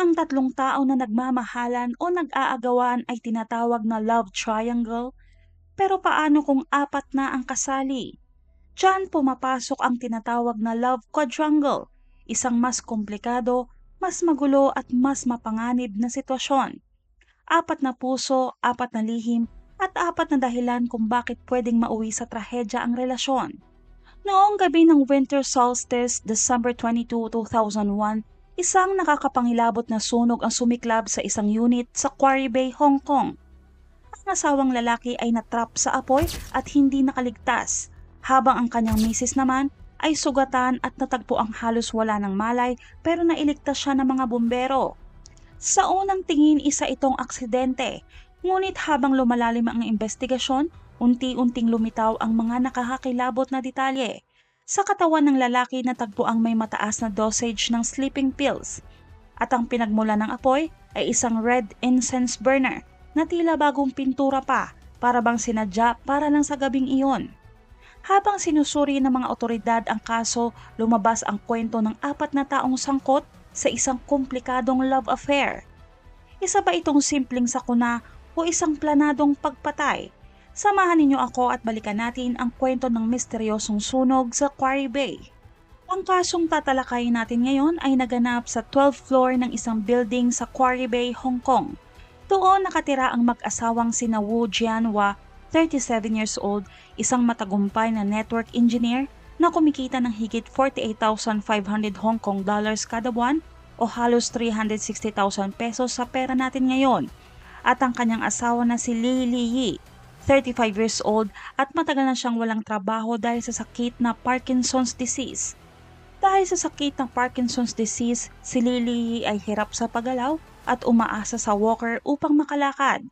ang tatlong tao na nagmamahalan o nag-aagawan ay tinatawag na love triangle, pero paano kung apat na ang kasali? Diyan pumapasok ang tinatawag na love quadrangle, isang mas komplikado, mas magulo at mas mapanganib na sitwasyon. Apat na puso, apat na lihim, at apat na dahilan kung bakit pwedeng mauwi sa trahedya ang relasyon. Noong gabi ng winter solstice, December 22, 2001, isang nakakapangilabot na sunog ang sumiklab sa isang unit sa Quarry Bay, Hong Kong. Ang asawang lalaki ay natrap sa apoy at hindi nakaligtas, habang ang kanyang misis naman ay sugatan at natagpo ang halos wala ng malay pero nailigtas siya ng mga bumbero. Sa unang tingin isa itong aksidente, ngunit habang lumalalim ang investigasyon, unti-unting lumitaw ang mga nakakakilabot na detalye. Sa katawan ng lalaki natagpo ang may mataas na dosage ng sleeping pills. At ang pinagmula ng apoy ay isang red incense burner na tila bagong pintura pa para bang sinadya para lang sa gabing iyon. Habang sinusuri ng mga otoridad ang kaso, lumabas ang kwento ng apat na taong sangkot sa isang komplikadong love affair. Isa ba itong simpleng sakuna o isang planadong pagpatay Samahan ninyo ako at balikan natin ang kwento ng misteryosong sunog sa Quarry Bay. Ang kasong tatalakayin natin ngayon ay naganap sa 12th floor ng isang building sa Quarry Bay, Hong Kong. Doon nakatira ang mag-asawang sina Wu Jianhua, 37 years old, isang matagumpay na network engineer na kumikita ng higit 48,500 Hong Kong dollars kada buwan o halos 360,000 pesos sa pera natin ngayon. At ang kanyang asawa na si Li Li 35 years old at matagal na siyang walang trabaho dahil sa sakit na Parkinson's disease. Dahil sa sakit ng Parkinson's disease, si Lily ay hirap sa paggalaw at umaasa sa walker upang makalakad.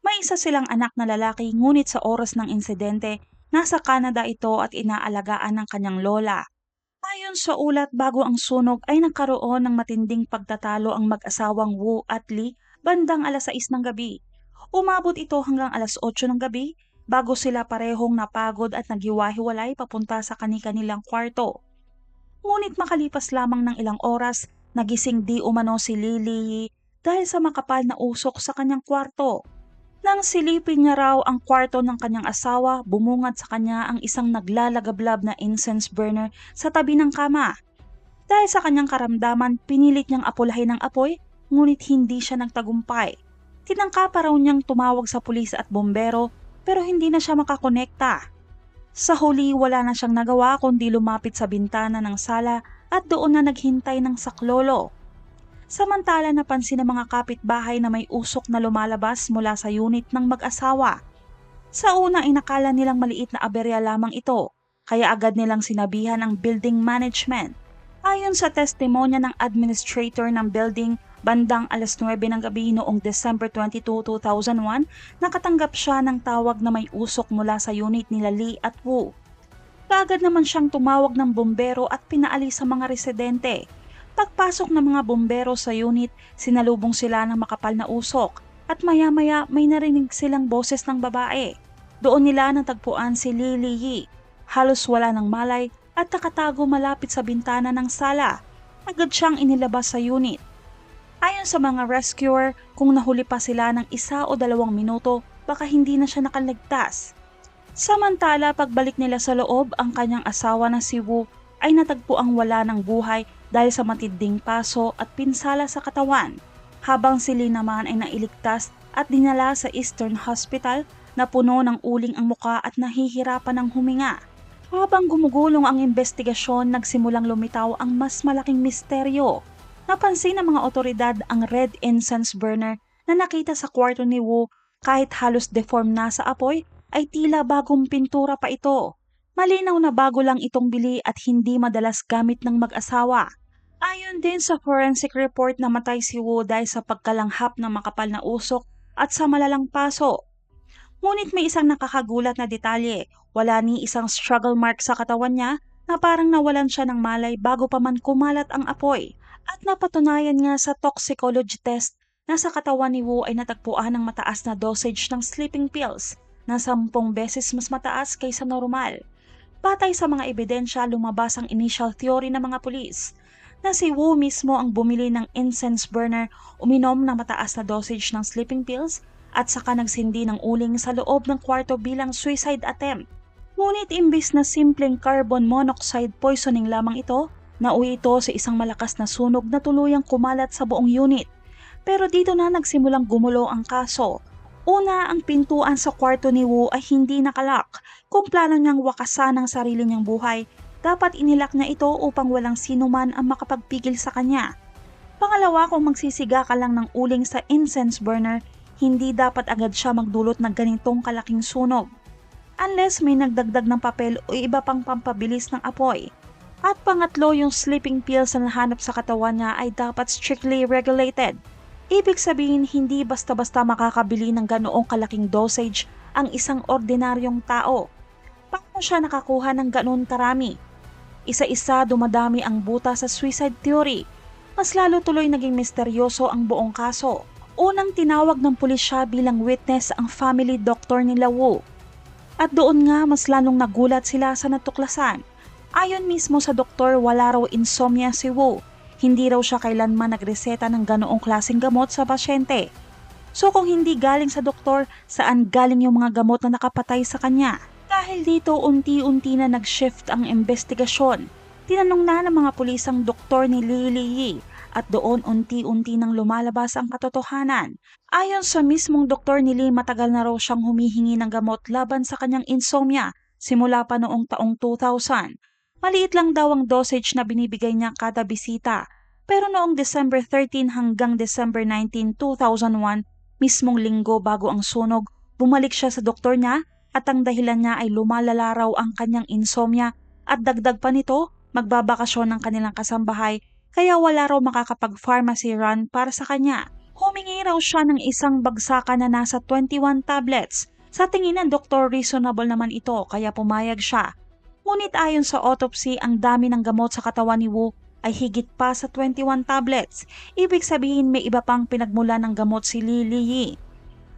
May isa silang anak na lalaki ngunit sa oras ng insidente, nasa Canada ito at inaalagaan ng kanyang lola. Ayon sa ulat bago ang sunog ay nagkaroon ng matinding pagtatalo ang mag-asawang Wu at Lee bandang alas 6 ng gabi. Umabot ito hanggang alas 8 ng gabi bago sila parehong napagod at naghiwa-hiwalay papunta sa kani-kanilang kwarto. Ngunit makalipas lamang ng ilang oras, nagising di umano si Lily dahil sa makapal na usok sa kanyang kwarto. Nang silipin niya raw ang kwarto ng kanyang asawa, bumungad sa kanya ang isang naglalagablab na incense burner sa tabi ng kama. Dahil sa kanyang karamdaman, pinilit niyang apulahin ng apoy, ngunit hindi siya nagtagumpay. Tinangka pa raw niyang tumawag sa pulis at bombero pero hindi na siya makakonekta. Sa huli wala na siyang nagawa kundi lumapit sa bintana ng sala at doon na naghintay ng saklolo. Samantala napansin ng mga kapitbahay na may usok na lumalabas mula sa unit ng mag-asawa. Sa una ay nakala nilang maliit na aberya lamang ito, kaya agad nilang sinabihan ang building management. Ayon sa testimonya ng administrator ng building, Bandang alas 9 ng gabi noong December 22, 2001, nakatanggap siya ng tawag na may usok mula sa unit nila Lee at Wu. Kaagad naman siyang tumawag ng bombero at pinaalis sa mga residente. Pagpasok ng mga bombero sa unit, sinalubong sila ng makapal na usok at maya-maya may narinig silang boses ng babae. Doon nila natagpuan si Lee Li Yi. Halos wala ng malay at nakatago malapit sa bintana ng sala. Agad siyang inilabas sa unit. Ayon sa mga rescuer, kung nahuli pa sila ng isa o dalawang minuto, baka hindi na siya nakaligtas. Samantala, pagbalik nila sa loob, ang kanyang asawa na si Wu ay natagpo ang wala ng buhay dahil sa matinding paso at pinsala sa katawan, habang si Lee naman ay nailigtas at dinala sa Eastern Hospital na puno ng uling ang muka at nahihirapan ng huminga. Habang gumugulong ang investigasyon, nagsimulang lumitaw ang mas malaking misteryo Napansin ng mga otoridad ang red incense burner na nakita sa kwarto ni Wu kahit halos deform na sa apoy ay tila bagong pintura pa ito. Malinaw na bago lang itong bili at hindi madalas gamit ng mag-asawa. Ayon din sa forensic report na matay si Wu dahil sa pagkalanghap ng makapal na usok at sa malalang paso. Ngunit may isang nakakagulat na detalye, wala ni isang struggle mark sa katawan niya na parang nawalan siya ng malay bago pa man kumalat ang apoy. At napatunayan nga sa toxicology test na sa katawan ni Wu ay natagpuan ng mataas na dosage ng sleeping pills na sampung beses mas mataas kaysa normal. Batay sa mga ebidensya, lumabas ang initial theory ng mga pulis. na si Wu mismo ang bumili ng incense burner, uminom ng mataas na dosage ng sleeping pills at saka nagsindi ng uling sa loob ng kwarto bilang suicide attempt. Ngunit imbis na simpleng carbon monoxide poisoning lamang ito, nauwi ito sa isang malakas na sunog na tuluyang kumalat sa buong unit. Pero dito na nagsimulang gumulo ang kaso. Una, ang pintuan sa kwarto ni Wu ay hindi nakalak. Kung plano niyang wakasan ang sarili niyang buhay, dapat inilak na ito upang walang sino man ang makapagpigil sa kanya. Pangalawa, kung magsisiga ka lang ng uling sa incense burner, hindi dapat agad siya magdulot ng ganitong kalaking sunog. Unless may nagdagdag ng papel o iba pang pampabilis ng apoy. At pangatlo, yung sleeping pills na nahanap sa katawan niya ay dapat strictly regulated. Ibig sabihin, hindi basta-basta makakabili ng ganoong kalaking dosage ang isang ordinaryong tao. Paano siya nakakuha ng ganoon karami? Isa-isa dumadami ang buta sa suicide theory. Mas lalo tuloy naging misteryoso ang buong kaso. Unang tinawag ng pulisya bilang witness ang family doctor ni Wu. At doon nga mas lalong nagulat sila sa natuklasan. Ayon mismo sa doktor, wala raw insomnia si Wu hindi raw siya kailanman nagreseta ng ganoong klaseng gamot sa pasyente. So kung hindi galing sa doktor, saan galing yung mga gamot na nakapatay sa kanya? Dahil dito unti-unti na nag-shift ang investigasyon. Tinanong na ng mga pulis ang doktor ni Lily Yi at doon unti-unti nang lumalabas ang katotohanan. Ayon sa mismong doktor ni Lee, matagal na raw siyang humihingi ng gamot laban sa kanyang insomnia simula pa noong taong 2000. Maliit lang daw ang dosage na binibigay niya kada bisita. Pero noong December 13 hanggang December 19, 2001, mismong linggo bago ang sunog, bumalik siya sa doktor niya at ang dahilan niya ay lumalala raw ang kanyang insomnia at dagdag pa nito, magbabakasyon ng kanilang kasambahay kaya wala raw makakapag-pharmacy run para sa kanya. Humingi raw siya ng isang bagsakan na nasa 21 tablets. Sa tingin ng doktor, reasonable naman ito kaya pumayag siya. Ngunit ayon sa autopsy, ang dami ng gamot sa katawan ni Wu ay higit pa sa 21 tablets. Ibig sabihin may iba pang pinagmula ng gamot si Li Liyi.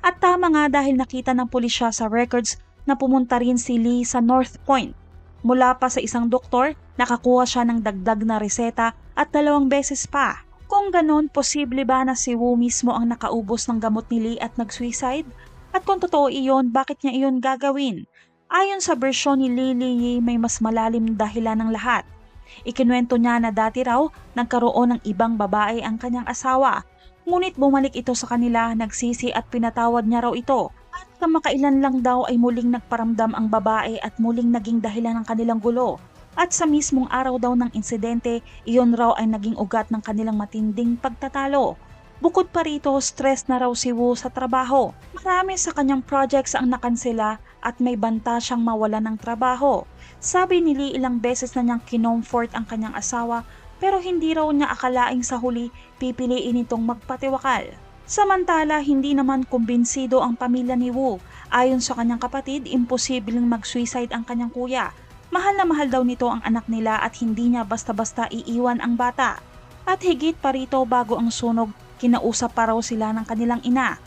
At tama nga dahil nakita ng pulisya sa records na pumunta rin si Lee sa North Point. Mula pa sa isang doktor, nakakuha siya ng dagdag na reseta at dalawang beses pa. Kung ganon, posible ba na si Wu mismo ang nakaubos ng gamot ni Lee at nag-suicide? At kung totoo iyon, bakit niya iyon gagawin? Ayon sa bersyon ni Lily Yi, may mas malalim dahilan ng lahat. Ikinuwento niya na dati raw nagkaroon ng ibang babae ang kanyang asawa, ngunit bumalik ito sa kanila, nagsisi at pinatawad niya raw ito. At kamakailan lang daw ay muling nagparamdam ang babae at muling naging dahilan ng kanilang gulo. At sa mismong araw daw ng insidente, iyon raw ay naging ugat ng kanilang matinding pagtatalo. Bukod pa rito, stress na raw si Wu sa trabaho. Marami sa kanyang projects ang nakansela at may banta siyang mawala ng trabaho. Sabi ni Lee ilang beses na niyang kinomfort ang kanyang asawa pero hindi raw niya akalaing sa huli pipiliin itong magpatiwakal. Samantala, hindi naman kumbinsido ang pamilya ni Wu. Ayon sa kanyang kapatid, imposibleng mag-suicide ang kanyang kuya. Mahal na mahal daw nito ang anak nila at hindi niya basta-basta iiwan ang bata. At higit pa rito bago ang sunog, Kinausap pa raw sila ng kanilang ina.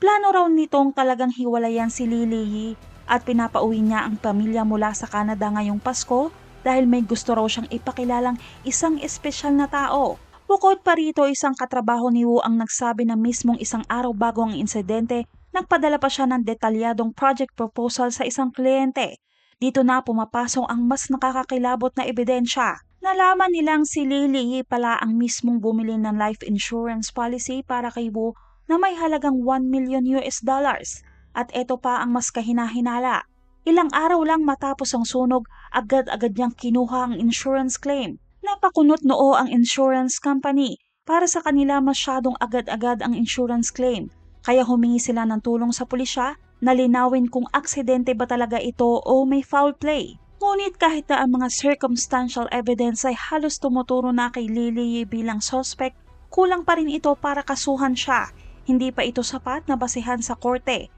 Plano raw nitong talagang hiwalayan si Lily at pinapauwi niya ang pamilya mula sa Canada ngayong Pasko dahil may gusto raw siyang ipakilalang isang espesyal na tao. Bukod pa rito, isang katrabaho ni Wu ang nagsabi na mismong isang araw bago ang insidente, nagpadala pa siya ng detalyadong project proposal sa isang kliyente. Dito na pumapasok ang mas nakakakilabot na ebidensya. Nalaman nilang si Lily pala ang mismong bumili ng life insurance policy para kay Wu na may halagang 1 million US dollars. At ito pa ang mas kahinahinala. Ilang araw lang matapos ang sunog, agad-agad niyang kinuha ang insurance claim. Napakunot noo ang insurance company. Para sa kanila masyadong agad-agad ang insurance claim. Kaya humingi sila ng tulong sa pulisya na linawin kung aksidente ba talaga ito o may foul play. Ngunit kahit na ang mga circumstantial evidence ay halos tumuturo na kay Lily bilang suspect, kulang pa rin ito para kasuhan siya. Hindi pa ito sapat na basihan sa korte.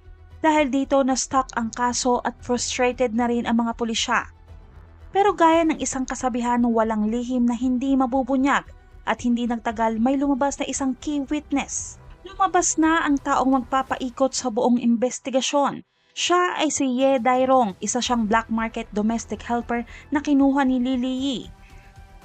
Dahil dito na stuck ang kaso at frustrated na rin ang mga pulisya. Pero gaya ng isang kasabihan walang lihim na hindi mabubunyag at hindi nagtagal may lumabas na isang key witness. Lumabas na ang taong magpapaikot sa buong investigasyon siya ay si Ye Dairong, isa siyang black market domestic helper na kinuha ni Lily Yi.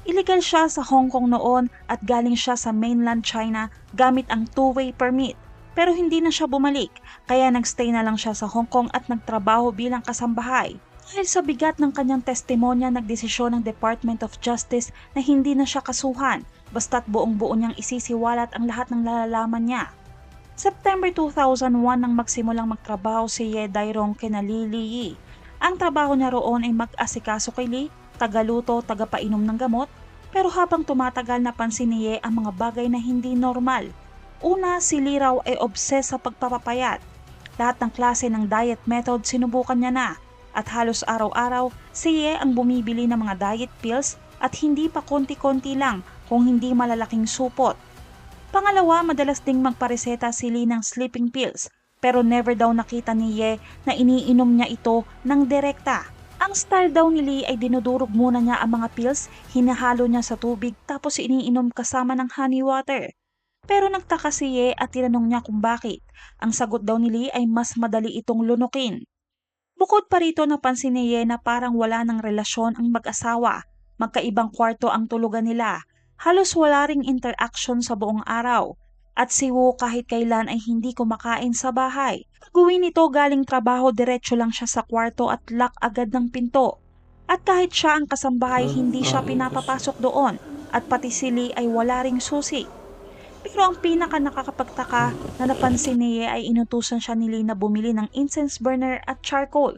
Illegal siya sa Hong Kong noon at galing siya sa mainland China gamit ang two-way permit. Pero hindi na siya bumalik, kaya nagstay na lang siya sa Hong Kong at nagtrabaho bilang kasambahay. Dahil sa bigat ng kanyang testimonya, nagdesisyon ng Department of Justice na hindi na siya kasuhan, basta't buong-buo niyang isisiwalat ang lahat ng nalalaman niya. September 2001 nang magsimulang magtrabaho si Ye Dairong kina Li Li. Ang trabaho niya roon ay mag-asikaso kay Lee, tagaluto, tagapainom ng gamot, pero habang tumatagal napansin ni Ye ang mga bagay na hindi normal. Una, si Lee raw ay obses sa pagpapapayat. Lahat ng klase ng diet method sinubukan niya na at halos araw-araw si Ye ang bumibili ng mga diet pills at hindi pa konti-konti lang kung hindi malalaking supot. Pangalawa, madalas ding magpareseta si Lee ng sleeping pills pero never daw nakita ni Ye na iniinom niya ito ng direkta. Ang style daw ni Lee ay dinudurog muna niya ang mga pills, hinahalo niya sa tubig tapos iniinom kasama ng honey water. Pero nagtaka si Ye at tinanong niya kung bakit. Ang sagot daw ni Lee ay mas madali itong lunukin. Bukod pa rito napansin ni Ye na parang wala ng relasyon ang mag-asawa. Magkaibang kwarto ang tulugan nila. Halos wala ring interaction sa buong araw. At si Wu kahit kailan ay hindi kumakain sa bahay. Pag-uwi nito galing trabaho diretso lang siya sa kwarto at lock agad ng pinto. At kahit siya ang kasambahay hindi siya pinapapasok doon at pati si Lee ay wala ring susi. Pero ang pinaka nakakapagtaka na napansin ni Ye ay inutusan siya ni Lee na bumili ng incense burner at charcoal.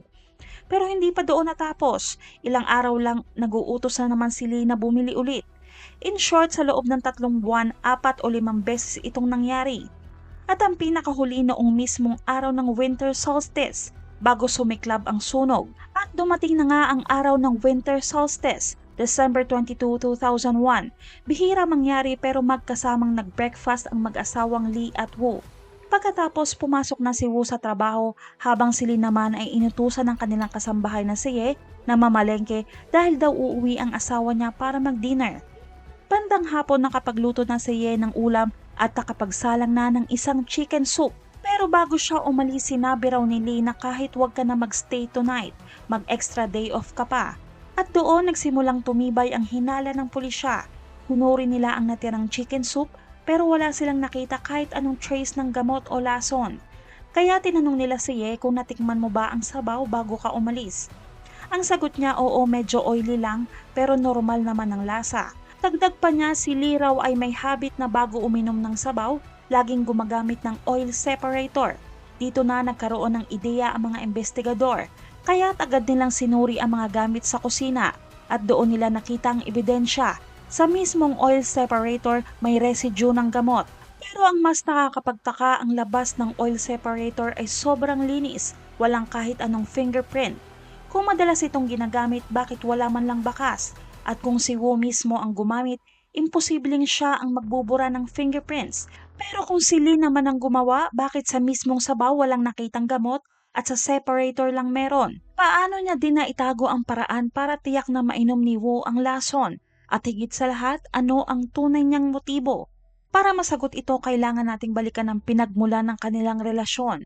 Pero hindi pa doon natapos. Ilang araw lang nag-uutos na naman si Lee na bumili ulit. In short, sa loob ng tatlong buwan, apat o limang beses itong nangyari. At ang pinakahuli noong mismong araw ng winter solstice, bago sumiklab ang sunog. At dumating na nga ang araw ng winter solstice, December 22, 2001. Bihira mangyari pero magkasamang nag-breakfast ang mag-asawang Lee at Wu. Pagkatapos pumasok na si Wu sa trabaho habang si Lee naman ay inutusan ng kanilang kasambahay na si Ye na mamalengke dahil daw uuwi ang asawa niya para mag-dinner. Bandang hapon nakapagluto na si Ye ng ulam at nakapagsalang na ng isang chicken soup. Pero bago siya umalis sinabi raw ni Lee na kahit wag ka na magstay tonight, mag-extra day off ka pa. At doon nagsimulang tumibay ang hinala ng pulisya. Hunuri nila ang natirang chicken soup pero wala silang nakita kahit anong trace ng gamot o lason. Kaya tinanong nila si Ye kung natikman mo ba ang sabaw bago ka umalis. Ang sagot niya oo medyo oily lang pero normal naman ang lasa. Dagdag pa niya si Lee raw ay may habit na bago uminom ng sabaw, laging gumagamit ng oil separator. Dito na nagkaroon ng ideya ang mga investigador, kaya agad nilang sinuri ang mga gamit sa kusina at doon nila nakita ang ebidensya. Sa mismong oil separator may residue ng gamot. Pero ang mas nakakapagtaka ang labas ng oil separator ay sobrang linis, walang kahit anong fingerprint. Kung madalas itong ginagamit, bakit wala man lang bakas? At kung si Wu mismo ang gumamit, imposibleng siya ang magbubura ng fingerprints. Pero kung si Lee naman ang gumawa, bakit sa mismong sabaw walang nakitang gamot at sa separator lang meron? Paano niya din na itago ang paraan para tiyak na mainom ni Wu ang lason? At higit sa lahat, ano ang tunay niyang motibo? Para masagot ito, kailangan nating balikan ang pinagmula ng kanilang relasyon.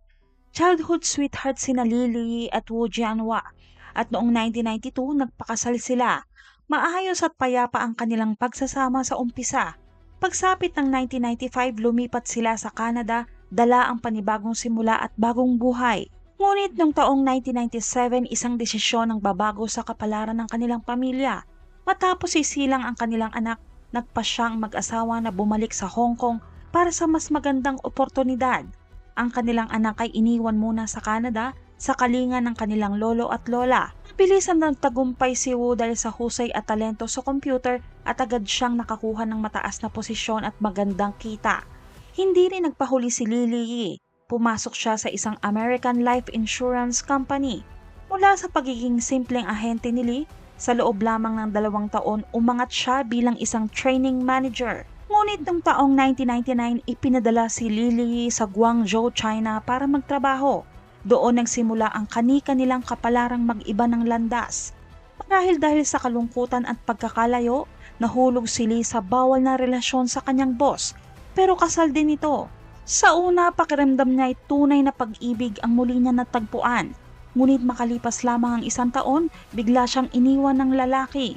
Childhood sweetheart sina Lily at Wu Jianhua. At noong 1992, nagpakasal sila. Maayos at payapa ang kanilang pagsasama sa umpisa. Pagsapit ng 1995, lumipat sila sa Canada, dala ang panibagong simula at bagong buhay. Ngunit noong taong 1997, isang desisyon ang babago sa kapalaran ng kanilang pamilya. Matapos isilang ang kanilang anak, nagpa siyang mag-asawa na bumalik sa Hong Kong para sa mas magandang oportunidad. Ang kanilang anak ay iniwan muna sa Canada sa kalinga ng kanilang lolo at lola. Bilisan ng tagumpay si Wu dahil sa husay at talento sa computer at agad siyang nakakuha ng mataas na posisyon at magandang kita. Hindi rin nagpahuli si Lily Yi. Pumasok siya sa isang American Life Insurance Company. Mula sa pagiging simpleng ahente ni Lee, sa loob lamang ng dalawang taon umangat siya bilang isang training manager. Ngunit noong taong 1999, ipinadala si Lily Yi sa Guangzhou, China para magtrabaho. Doon nagsimula ang kani-kanilang kapalarang mag-iba ng landas. Marahil dahil sa kalungkutan at pagkakalayo, nahulog si Lee sa bawal na relasyon sa kanyang boss, pero kasal din ito. Sa una, pakiramdam niya ay tunay na pag-ibig ang muli niya natagpuan. Ngunit makalipas lamang ang isang taon, bigla siyang iniwan ng lalaki.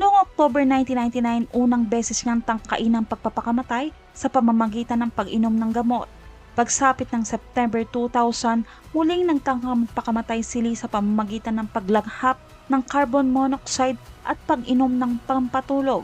Noong October 1999, unang beses niyang tangkain ang pagpapakamatay sa pamamagitan ng pag-inom ng gamot. Pagsapit ng September 2000, muling nagtangkang magpakamatay sili sa pamamagitan ng paglaghap ng carbon monoxide at pag-inom ng pampatulog.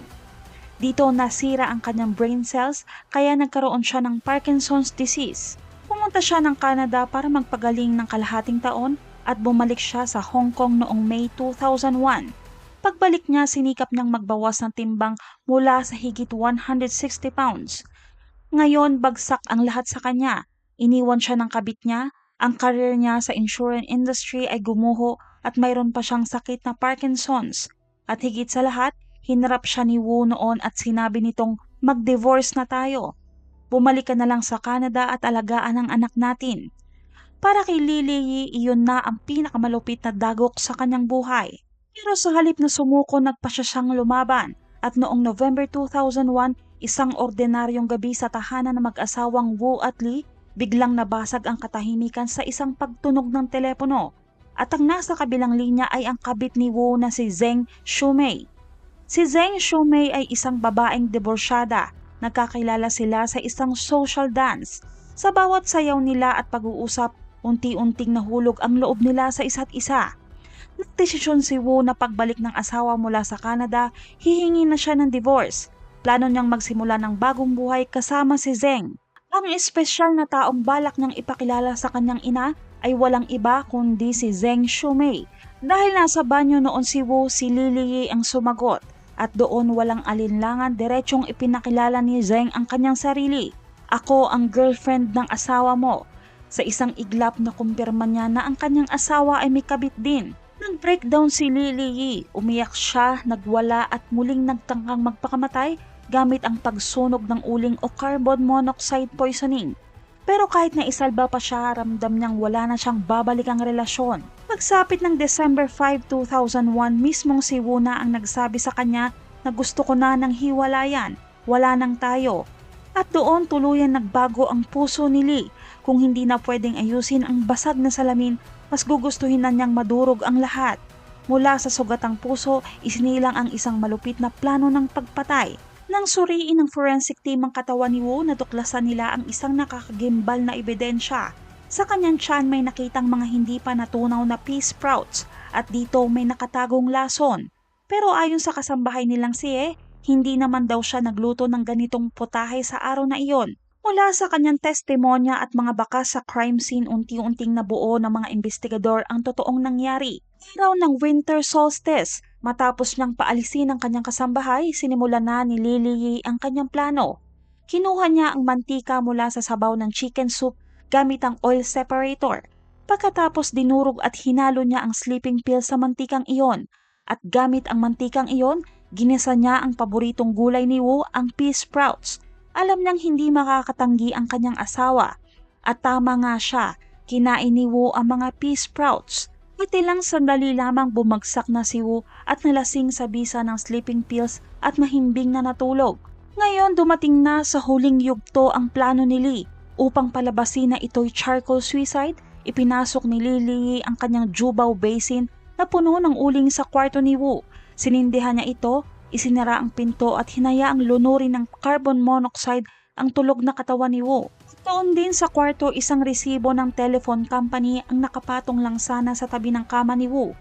Dito nasira ang kanyang brain cells kaya nagkaroon siya ng Parkinson's disease. Pumunta siya ng Canada para magpagaling ng kalahating taon at bumalik siya sa Hong Kong noong May 2001. Pagbalik niya, sinikap niyang magbawas ng timbang mula sa higit 160 pounds. Ngayon, bagsak ang lahat sa kanya. Iniwan siya ng kabit niya, ang career niya sa insurance industry ay gumuho at mayroon pa siyang sakit na Parkinson's. At higit sa lahat, hinarap siya ni Wu noon at sinabi nitong mag-divorce na tayo. Bumalik ka na lang sa Canada at alagaan ang anak natin. Para kay Lily iyon na ang pinakamalupit na dagok sa kanyang buhay. Pero sa halip na sumuko, nagpa siya siyang lumaban. At noong November 2001, isang ordinaryong gabi sa tahanan ng mag-asawang Wu at Lee, biglang nabasag ang katahimikan sa isang pagtunog ng telepono. At ang nasa kabilang linya ay ang kabit ni Wu na si Zeng Shumei. Si Zeng Shumei ay isang babaeng diborsyada. Nagkakilala sila sa isang social dance. Sa bawat sayaw nila at pag-uusap, unti-unting nahulog ang loob nila sa isa't isa. Nagdesisyon si Wu na pagbalik ng asawa mula sa Canada, hihingi na siya ng divorce. Plano niyang magsimula ng bagong buhay kasama si Zeng. Ang espesyal na taong balak niyang ipakilala sa kanyang ina ay walang iba kundi si Zeng Shumei. Dahil nasa banyo noon si Wu, si Lily ang sumagot at doon walang alinlangan diretsyong ipinakilala ni Zeng ang kanyang sarili. Ako ang girlfriend ng asawa mo. Sa isang iglap na kumpirma niya na ang kanyang asawa ay may kabit din. Nag-breakdown si Lily Yi, umiyak siya, nagwala at muling nagtangkang magpakamatay gamit ang pagsunog ng uling o carbon monoxide poisoning. Pero kahit na isalba pa siya, ramdam niyang wala na siyang babalikang relasyon. Pagsapit ng December 5, 2001, mismong si Wuna ang nagsabi sa kanya na gusto ko na ng hiwalayan, wala nang tayo. At doon tuluyan nagbago ang puso ni Lee. Kung hindi na pwedeng ayusin ang basag na salamin, mas gugustuhin na niyang madurog ang lahat. Mula sa sugatang puso, isinilang ang isang malupit na plano ng pagpatay. Nang suriin ng forensic team ang katawan ni Wu, natuklasan nila ang isang nakakagimbal na ebidensya. Sa kanyang tiyan may nakitang mga hindi pa natunaw na pea sprouts at dito may nakatagong lason. Pero ayon sa kasambahay nilang si E, hindi naman daw siya nagluto ng ganitong putahe sa araw na iyon. Mula sa kanyang testimonya at mga bakas sa crime scene unti-unting nabuo ng mga investigador ang totoong nangyari. Araw ng winter solstice, matapos niyang paalisin ang kanyang kasambahay, sinimula na ni Lily ang kanyang plano. Kinuha niya ang mantika mula sa sabaw ng chicken soup gamit ang oil separator. Pagkatapos dinurog at hinalo niya ang sleeping pill sa mantikang iyon. At gamit ang mantikang iyon, ginisa niya ang paboritong gulay ni Wu, ang pea sprouts. Alam niyang hindi makakatanggi ang kanyang asawa. At tama nga siya, kinain ni Wu ang mga pea sprouts. At ilang sandali lamang bumagsak na si Wu at nalasing sa bisa ng sleeping pills at mahimbing na natulog. Ngayon dumating na sa huling yugto ang plano ni Lee. Upang palabasin na ito'y charcoal suicide, ipinasok ni Lily ang kanyang Jubao basin na puno ng uling sa kwarto ni Wu. Sinindihan niya ito Isinara ang pinto at hinayaang lunurin ng carbon monoxide ang tulog na katawan ni Wu. Doon din sa kwarto isang resibo ng telephone company ang nakapatong lang sana sa tabi ng kama ni Wu.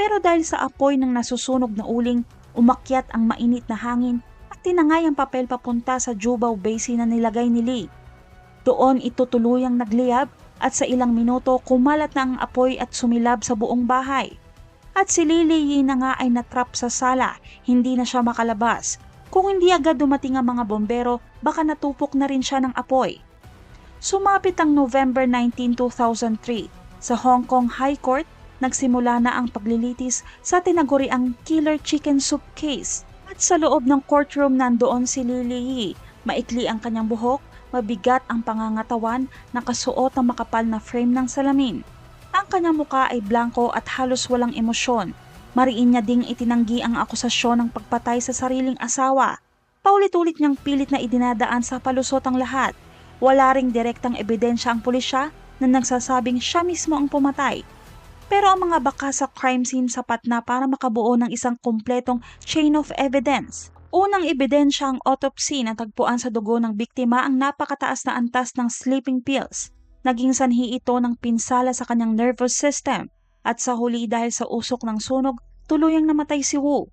Pero dahil sa apoy ng nasusunog na uling, umakyat ang mainit na hangin at tinangay ang papel papunta sa Jubao Basin na nilagay ni Lee. Doon ito tuluyang nagliyab at sa ilang minuto kumalat na ang apoy at sumilab sa buong bahay. At si Lily na nga ay natrap sa sala, hindi na siya makalabas. Kung hindi agad dumating ang mga bombero, baka natupok na rin siya ng apoy. Sumapit ang November 19, 2003. Sa Hong Kong High Court, nagsimula na ang paglilitis sa tinaguriang killer chicken soup case. At sa loob ng courtroom nandoon si Lily Yi. Maikli ang kanyang buhok, mabigat ang pangangatawan, nakasuot ng makapal na frame ng salamin. Ang kanyang muka ay blanco at halos walang emosyon. Mariin niya ding itinanggi ang akusasyon ng pagpatay sa sariling asawa. Paulit-ulit niyang pilit na idinadaan sa palusot ang lahat. Wala ring direktang ebidensya ang pulisya na nagsasabing siya mismo ang pumatay. Pero ang mga baka sa crime scene sapat na para makabuo ng isang kumpletong chain of evidence. Unang ebidensya ang autopsy na tagpuan sa dugo ng biktima ang napakataas na antas ng sleeping pills. Naging sanhi ito ng pinsala sa kanyang nervous system at sa huli dahil sa usok ng sunog, tuluyang namatay si Wu.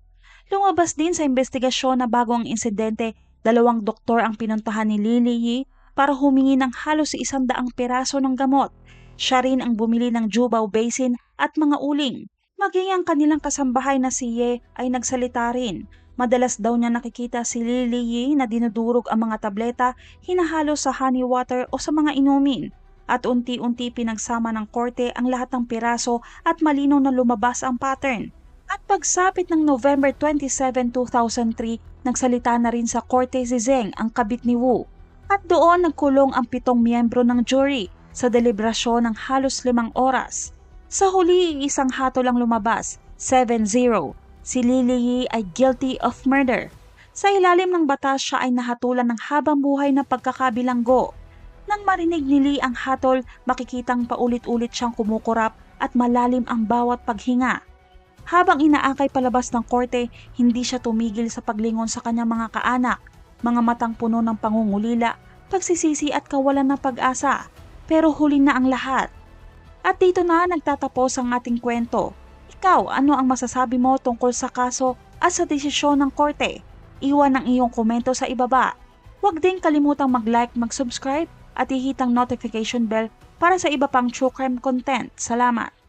Lumabas din sa investigasyon na bago ang insidente, dalawang doktor ang pinuntahan ni Lily Yi para humingi ng halos isang daang piraso ng gamot. Siya rin ang bumili ng Jubao Basin at mga uling. Maging ang kanilang kasambahay na si Ye ay nagsalita rin. Madalas daw niya nakikita si Lily Yi na dinudurog ang mga tableta, hinahalo sa honey water o sa mga inumin. At unti-unti pinagsama ng korte ang lahat ng piraso at malinaw na lumabas ang pattern. At pagsapit ng November 27, 2003, nagsalita na rin sa korte si Zeng ang kabit ni Wu. At doon nagkulong ang pitong miyembro ng jury sa deliberasyon ng halos limang oras. Sa huli, isang hatol ang lumabas, 7-0. Si Lily ay guilty of murder. Sa ilalim ng batas siya ay nahatulan ng habang buhay na pagkakabilanggo. Nang marinig ni Lee ang hatol, makikitang paulit-ulit siyang kumukurap at malalim ang bawat paghinga. Habang inaakay palabas ng korte, hindi siya tumigil sa paglingon sa kanyang mga kaanak, mga matang puno ng pangungulila, pagsisisi at kawalan ng pag-asa. Pero huli na ang lahat. At dito na nagtatapos ang ating kwento. Ikaw, ano ang masasabi mo tungkol sa kaso at sa desisyon ng korte? Iwan ang iyong komento sa ibaba. Huwag din kalimutang mag-like, mag-subscribe at ihitang notification bell para sa iba pang true crime content. Salamat!